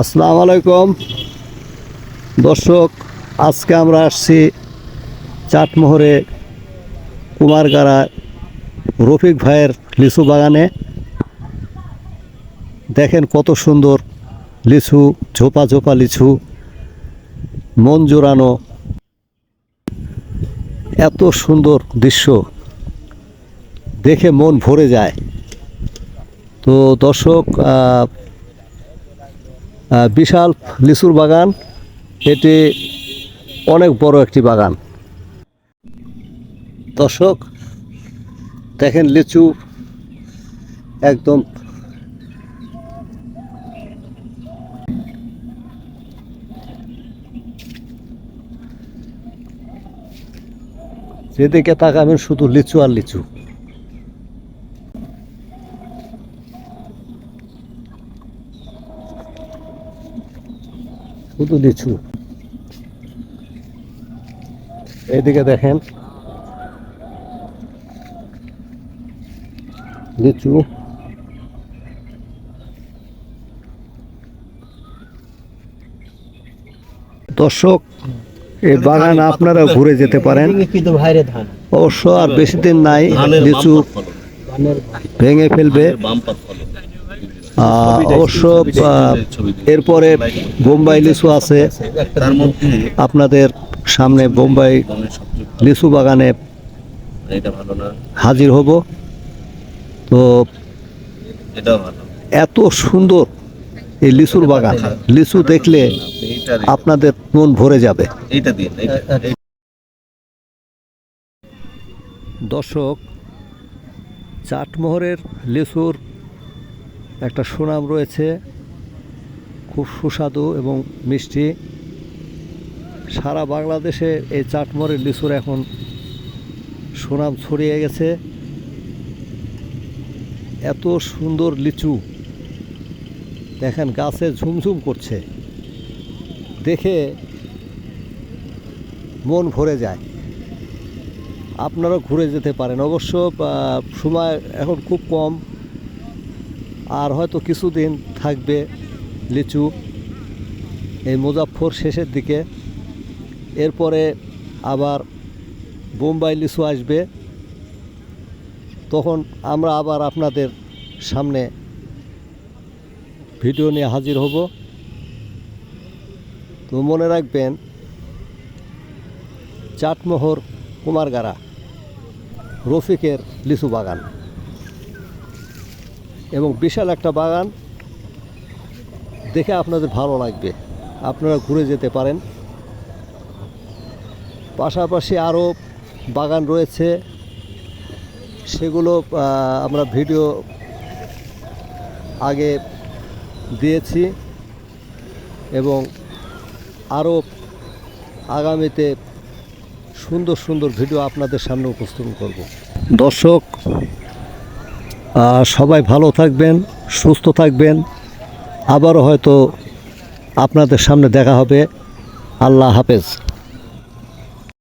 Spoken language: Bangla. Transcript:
আসসালামু আলাইকুম। দর্শক, আজকে আমরা আসছি চাটমোহরে কুমারগাড়া রফিক ভাইয়ের লিচু বাগানে। দেখেন কত সুন্দর লিচু, ঝোপা ঝোপা লিচু, মন জোড়ানো। এত সুন্দর দৃশ্য। দেখে মন ভরে যায়। তো দর্শক বিশাল লিচুর বাগান। এটি অনেক বড় একটি বাগান। দর্শক, দেখেন লিচু একদম যেদিকে তাকাবেন শুধু লিচু আর লিচু। শুধু লিচু। এইদিকে দেখেন। লিচু। দর্শক এই বাগান আপনারা ঘুরে যেতে পারেন। কিন্তু ভাইরে ধান। অবশ্য আর বেশি দিন নাই লিচু ভেঙে ফেলবে। অবশ্য এরপরে বোম্বাই লিচু আছে। আপনাদের সামনে বোম্বাই লিচু বাগানে হাজির হব। তো এত সুন্দর এই লিচুর বাগান। লিচু দেখলে আপনাদের মন ভরে যাবে। দর্শক চাটমোহরের লিচুর একটা সুনাম রয়েছে। খুব সুস্বাদু এবং মিষ্টি। সারা বাংলাদেশে এই চাটমোহরের লিচুর এখন সুনাম ছড়িয়ে গেছে। এত সুন্দর লিচু। দেখেন, গাছে ঝুমঝুম করছে। দেখে মন ভরে যায়। আপনারাও ঘুরে যেতে পারেন। অবশ্য সময় এখন খুব কম। আর হয়তো কিছুদিন থাকবে লিচু এই মুজাফর শেষের দিকে। এরপরে আবার বোম্বাই লিচু আসবে। তখন আমরা আবার আপনাদের সামনে ভিডিও নিয়ে হাজির হব। তো মনে রাখবেন, চাটমোহর কুমারগাড়া। রফিকের লিচু বাগান। এবং বিশাল একটা বাগান, দেখে আপনাদের ভালো লাগবে। আপনারা ঘুরে যেতে পারেন। পাশাপাশি আরও বাগান রয়েছে। সেগুলো আমরা ভিডিও আগে দিয়েছি। এবং আরও আগামীতে সুন্দর সুন্দর ভিডিও আপনাদের সামনে উপস্থাপন করব। দর্শক সবাই ভালো থাকবেন, সুস্থ থাকবেন। আবারও হয়তো আপনাদের সামনে দেখা হবে। আল্লাহ হাফেজ।